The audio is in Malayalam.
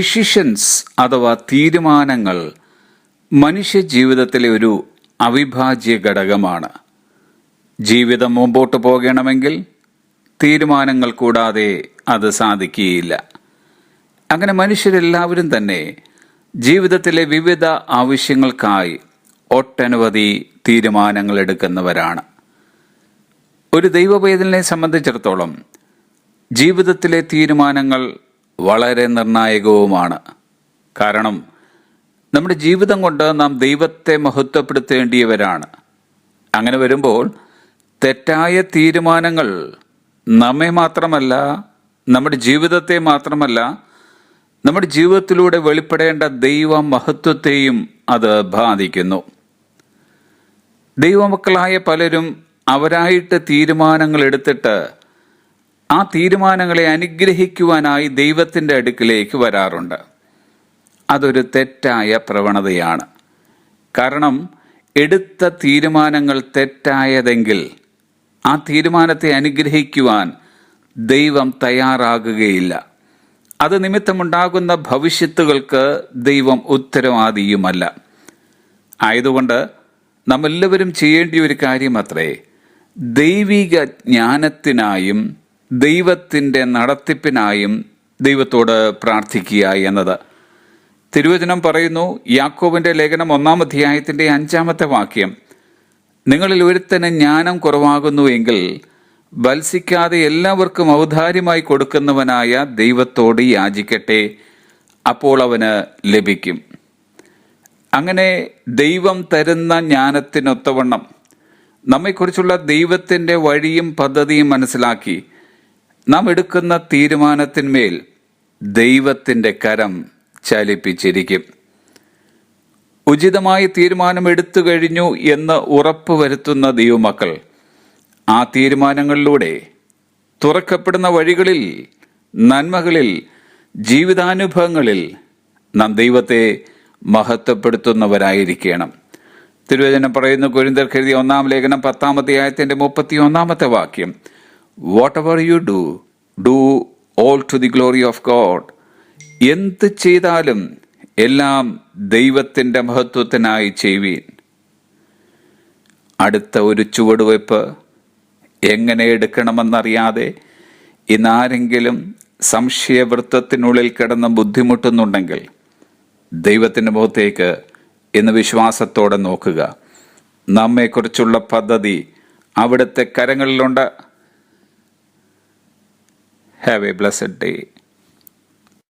ഡിസിഷൻസ് അഥവാ തീരുമാനങ്ങൾ മനുഷ്യ ജീവിതത്തിലെ ഒരു അവിഭാജ്യ ഘടകമാണ്. ജീവിതം മുമ്പോട്ട് പോകണമെങ്കിൽ തീരുമാനങ്ങൾ കൂടാതെ അത് സാധിക്കുകയില്ല. അങ്ങനെ മനുഷ്യരെല്ലാവരും തന്നെ ജീവിതത്തിലെ വിവിധ ആവശ്യങ്ങൾക്കായി ഒട്ടനവധി തീരുമാനങ്ങൾ എടുക്കുന്നവരാണ്. ഒരു ദൈവവേദനെ സംബന്ധിച്ചിടത്തോളം ജീവിതത്തിലെ തീരുമാനങ്ങൾ വളരെ നിർണായകവുമാണ്. കാരണം നമ്മുടെ ജീവിതം കൊണ്ട് നാം ദൈവത്തെ മഹത്വപ്പെടുത്തേണ്ടിയവരാണ്. അങ്ങനെ വരുമ്പോൾ തെറ്റായ തീരുമാനങ്ങൾ നമ്മെ മാത്രമല്ല നമ്മുടെ ജീവിതത്തെ മാത്രമല്ല നമ്മുടെ ജീവിതത്തിലൂടെ വെളിപ്പെടേണ്ട ദൈവ മഹത്വത്തെയും അത് ബാധിക്കുന്നു. ദൈവമക്കളായ പലരും അവരായിട്ട് തീരുമാനങ്ങൾ എടുത്തിട്ട് ആ തീരുമാനങ്ങളെ അനുഗ്രഹിക്കുവാനായി ദൈവത്തിന്റെ അടുക്കിലേക്ക് വരാറുണ്ട്. അതൊരു തെറ്റായ പ്രവണതയാണ്. കാരണം എടുത്ത തീരുമാനങ്ങൾ തെറ്റായതെങ്കിൽ ആ തീരുമാനത്തെ അനുഗ്രഹിക്കുവാൻ ദൈവം തയ്യാറാകുകയില്ല. അത് നിമിത്തമുണ്ടാകുന്ന ഭവിഷ്യത്തുകൾക്ക് ദൈവം ഉത്തരവാദിയുമല്ല. ആയതുകൊണ്ട് നമ്മെല്ലാവരും ചെയ്യേണ്ട ഒരു കാര്യം അത്രേ ദൈവിക ജ്ഞാനത്തിനായും ദൈവത്തിന്റെ നടത്തിപ്പിനായും ദൈവത്തോട് പ്രാർത്ഥിക്കുക എന്നത്. തിരുവചനം പറയുന്നു യാക്കോബിന്റെ ലേഖനം ഒന്നാം അധ്യായത്തിന്റെ അഞ്ചാമത്തെ വാക്യം. നിങ്ങളിൽ ഒരുത്തന് ജ്ഞാനം കുറവാകുന്നു എങ്കിൽ വത്സിക്കാതെ എല്ലാവർക്കും ഔദാര്യമായി കൊടുക്കുന്നവനായ ദൈവത്തോട് യാചിക്കട്ടെ അപ്പോൾ അവന് ലഭിക്കും. അങ്ങനെ ദൈവം തരുന്ന ജ്ഞാനത്തിനൊത്തവണ്ണം നമ്മെക്കുറിച്ചുള്ള ദൈവത്തിന്റെ വഴിയും പദ്ധതിയും മനസ്സിലാക്കി നാം എടുക്കുന്ന തീരുമാനത്തിന്മേൽ ദൈവത്തിന്റെ കരം ചലിപ്പിച്ചിരിക്കും. ഉചിതമായി തീരുമാനം എടുത്തു കഴിഞ്ഞു എന്ന് ഉറപ്പ് വരുത്തുന്ന ദൈവമക്കൾ ആ തീരുമാനങ്ങളിലൂടെ തുറക്കപ്പെടുന്ന വഴികളിൽ നന്മകളിൽ ജീവിതാനുഭവങ്ങളിൽ നാം ദൈവത്തെ മഹത്വപ്പെടുത്തുന്നവരായിരിക്കണം. തിരുവചനം പറയുന്നു കുരിന്തർ കരുതി ഒന്നാം ലേഖനം പത്താമത്തെ ആയത്തിന്റെ മുപ്പത്തി ഒന്നാമത്തെ വാക്യം whatever you do do all to the glory of God എന്ത് ചെയ്താലും എല്ലാം ദൈവത്തിന്റെ മഹത്വത്തിനായി ചെയ്യുവീൻ. അടുത്ത ഒരു ചുവടുവയ്പ് എങ്ങനെ എടുക്കണമെന്നറിയാതെ ഇന്നാരെങ്കിലും സംശയവൃത്തത്തിനുള്ളിൽ കിടന്ന് ബുദ്ധിമുട്ടുന്നുണ്ടെങ്കിൽ ദൈവത്തിന്റെ മുഖത്തേക്ക് ഇന്ന് വിശ്വാസത്തോടെ നോക്കുക. നമ്മെക്കുറിച്ചുള്ള പദ്ധതി അവിടുത്തെ കരങ്ങളിലുണ്ട്. Have a blessed day.